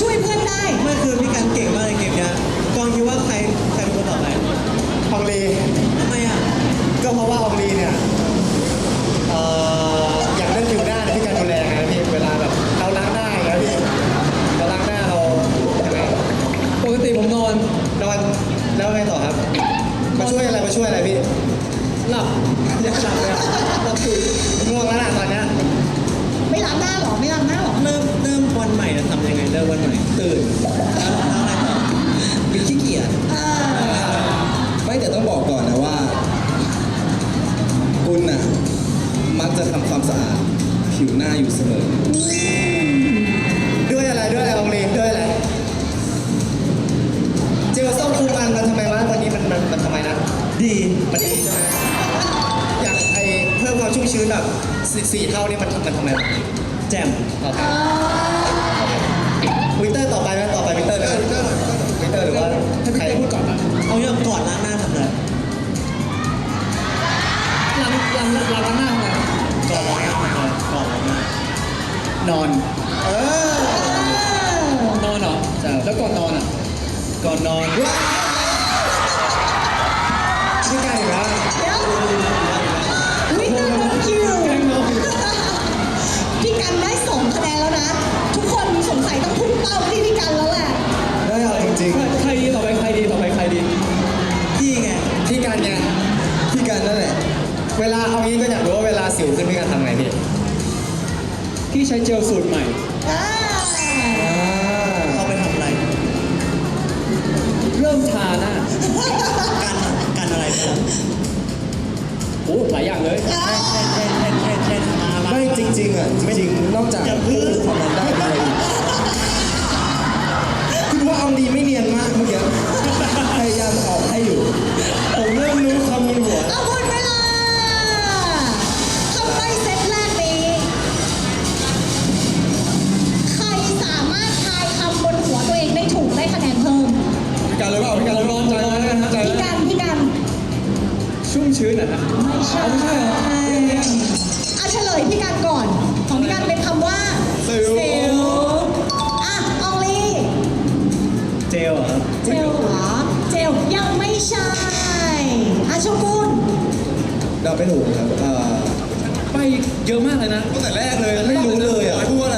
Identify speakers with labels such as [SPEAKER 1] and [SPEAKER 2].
[SPEAKER 1] ช่วยเพื่อนได้
[SPEAKER 2] ไม่คือพี่กันเก่งมากในเกมเนี้ยกองคิดว่าใครใครเป็นคนต่อไป
[SPEAKER 3] อองลี
[SPEAKER 2] ทำไมอะ
[SPEAKER 3] ก็เพราะว่าอองลีเนี่ยเอ่ออย่างเรื่องผิวหน้าเนี่ยพี่การดูแลไงพี่เวลาแบบเราล้างหน้าอย่างเงี้ยพี่เราล้างหน้าเรายังไง
[SPEAKER 2] ปกติผมนอน
[SPEAKER 3] นอนแล้วไงต่อครับ มาช่วยอะไรมาช่วยอะไรพี่
[SPEAKER 2] หลับอยากหลับเลยอะหลับตื่น
[SPEAKER 3] ง่วงแล้วล่ะตอนเนี้ย
[SPEAKER 1] ไม่ล้างหน้าหรอไม่ล้างหน้า
[SPEAKER 2] เริ่มวันใหม่ตื่นแล้วแล้วอะไรต่อปิดขี้เกียจ
[SPEAKER 1] เออ
[SPEAKER 4] ไม่แต่ต้องบอกก่อนนะว่า คุณน่ะมักจะทำความสะอาดผิวหน้าอยู่เสมอ
[SPEAKER 3] ด้วยอะไรด้วยอะไรอองลีด้วยอะไร เจลส้มคูมันมันทำไมวะวันนี้มันมันมันทำไมนะ
[SPEAKER 2] ดี
[SPEAKER 3] มันดีใช่ไหมอย่างไอเพิ่มความชุ่มชื้นแบบสี่สี่เท่านี่มันมันทำไมวะ
[SPEAKER 2] แจ่ม
[SPEAKER 3] โอเค
[SPEAKER 1] เออ
[SPEAKER 3] วินเตอร์ต่อไปไหมต่อไปวินเตอร์เลยวินเตอร์วินเตอร์หรือว่าใครพูดก่อนนะ
[SPEAKER 2] เอาอย่างก่อนล้างหน้าทำอะไร
[SPEAKER 5] ล้างล้างล้างล้างหน้าทำไง
[SPEAKER 2] ก่อนล้างหน้าทำอะไรก่อนล้างหน้าน
[SPEAKER 5] อน
[SPEAKER 3] เออน
[SPEAKER 5] อนเหรอแล้วก่อนนอนอะ
[SPEAKER 2] ก่อนนอน
[SPEAKER 3] ชื่อไก่
[SPEAKER 1] เวลา
[SPEAKER 3] เอางี้ก็อยากรู้ว่าเวลาสิวขึ้นพี่การทำไงพี่
[SPEAKER 5] พี่ใช้เจลสูตรใหม่
[SPEAKER 1] อ่า
[SPEAKER 2] เอาไปทำอะไร
[SPEAKER 5] เริ่มทาหน้า
[SPEAKER 2] กันกันอะไรไปล่ะ
[SPEAKER 5] โอ้หลายอย่างเลย
[SPEAKER 1] อ่า
[SPEAKER 2] เช่นเช่นเช่นเช่นเช่นมามา
[SPEAKER 4] ไม่จริงๆอะจริงๆนอกจาก
[SPEAKER 2] อย่าพึ่ง
[SPEAKER 4] ความนั้นได้มีอะไรอีก นอะ
[SPEAKER 1] นะไม่ใช่เอาเฉลยพี่กันก่อน ของพี่กันเป็นคำว่าเซลล์อะอองลี
[SPEAKER 2] เจลเหรอ
[SPEAKER 1] เจลเหรอเจลยังไม่ใช่อาโชกุน
[SPEAKER 4] เดาไม่ถูกครับเอ่อ
[SPEAKER 5] ไปเยอะมากเลยนะ
[SPEAKER 3] ตั้งแต่แรกเลย
[SPEAKER 4] ไม่รู้เลยอะ
[SPEAKER 3] พูดว่